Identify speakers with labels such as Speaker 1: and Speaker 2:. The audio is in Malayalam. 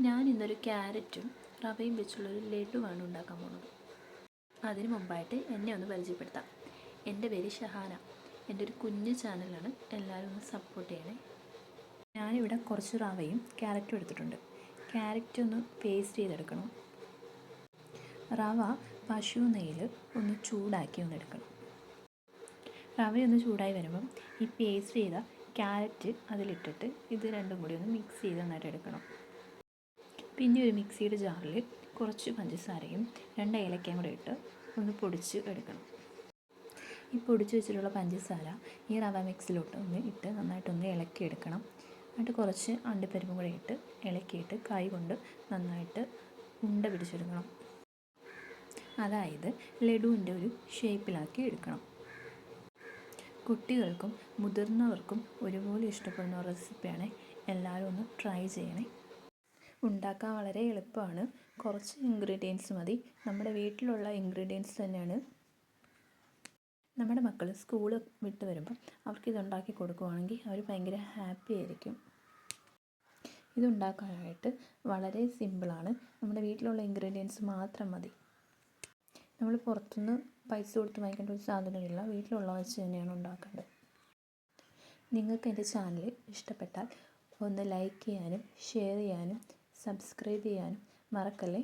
Speaker 1: ഞാൻ ഇന്നൊരു ക്യാരറ്റും റവയും വെച്ചുള്ളൊരു ലഡുവാണ് ഉണ്ടാക്കാൻ പോകുന്നത് അതിന് മുമ്പായിട്ട് എന്നെ ഒന്ന് പരിചയപ്പെടുത്താം. എന്റെ പേര് ഷഹാന. എന്റെ ഒരു കുഞ്ഞു ചാനലാണ് എല്ലാവരും ഒന്ന് സപ്പോർട്ട് ചെയ്യണേ. ഞാനിവിടെ കുറച്ച് റവയും ക്യാരറ്റും എടുത്തിട്ടുണ്ട്. ക്യാരറ്റ് ഒന്ന് പേസ്റ്റ് ചെയ്തെടുക്കണം. റവ പശു നെയ്യിൽ ഒന്ന് ചൂടാക്കി ഒന്ന് എടുക്കണം. റവയൊന്ന് ചൂടായി വരുമ്പം ഈ പേസ്റ്റ് ചെയ്ത ക്യാരറ്റ് അതിലിട്ടിട്ട് ഇത് രണ്ടും കൂടി ഒന്ന് മിക്സ് ചെയ്ത് നന്നായിട്ട് എടുക്കണം. പിന്നെ ഒരു മിക്സിയുടെ ജാറിൽ കുറച്ച് പഞ്ചസാരയും രണ്ട് ഏലക്കയും കൂടെ ഇട്ട് ഒന്ന് പൊടിച്ച് എടുക്കണം. ഈ പൊടിച്ച് വെച്ചിട്ടുള്ള പഞ്ചസാര ഈ റവ മിക്സിലോട്ട് ഒന്ന് ഇട്ട് നന്നായിട്ടൊന്ന് ഇളക്കി എടുക്കണം. എന്നിട്ട് കുറച്ച് അണ്ടിപ്പരിപ്പും കൂടെ ഇട്ട് ഇളക്കിയിട്ട് കൈ കൊണ്ട് നന്നായിട്ട് ഉണ്ട പിടിച്ചെടുക്കണം. അതായത് ലഡുവിന്റെ ഒരു ഷേപ്പിലാക്കി എടുക്കണം. കുട്ടികൾക്കും മുതിർന്നവർക്കും ഒരുപോലെ ഇഷ്ടപ്പെടുന്ന റെസിപ്പിയാണ് എല്ലാവരും ഒന്ന് ട്രൈ ചെയ്യണേ. ഉണ്ടാക്കാൻ വളരെ എളുപ്പമാണ്. കുറച്ച് ഇൻഗ്രീഡിയൻസ് മതി. നമ്മുടെ വീട്ടിലുള്ള ഇൻഗ്രീഡിയൻസ് തന്നെയാണ്. നമ്മുടെ മക്കൾ സ്കൂൾ വിട്ട് വരുമ്പോൾ അവർക്ക് ഇതുണ്ടാക്കി കൊടുക്കുവാണെങ്കിൽ അവർ ഭയങ്കര ഹാപ്പി ആയിരിക്കും. ഇതുണ്ടാക്കാനായിട്ട് വളരെ സിമ്പിളാണ് നമ്മുടെ വീട്ടിലുള്ള ഇൻഗ്രീഡിയൻസ് മാത്രം മതി. നമ്മൾ പുറത്തുനിന്ന് പൈസ കൊടുത്ത് വാങ്ങിക്കേണ്ട ഒരു സാധനമില്ല. വീട്ടിലുള്ള വെച്ച് തന്നെയാണ് ഉണ്ടാക്കേണ്ടത്. നിങ്ങൾക്ക് എന്റെ ചാനൽ ഇഷ്ടപ്പെട്ടാൽ ഒന്ന് ലൈക്ക് ചെയ്യാനും ഷെയർ ചെയ്യാനും സബ്സ്ക്രൈബ് ചെയ്യാനും മറക്കല്ലേ?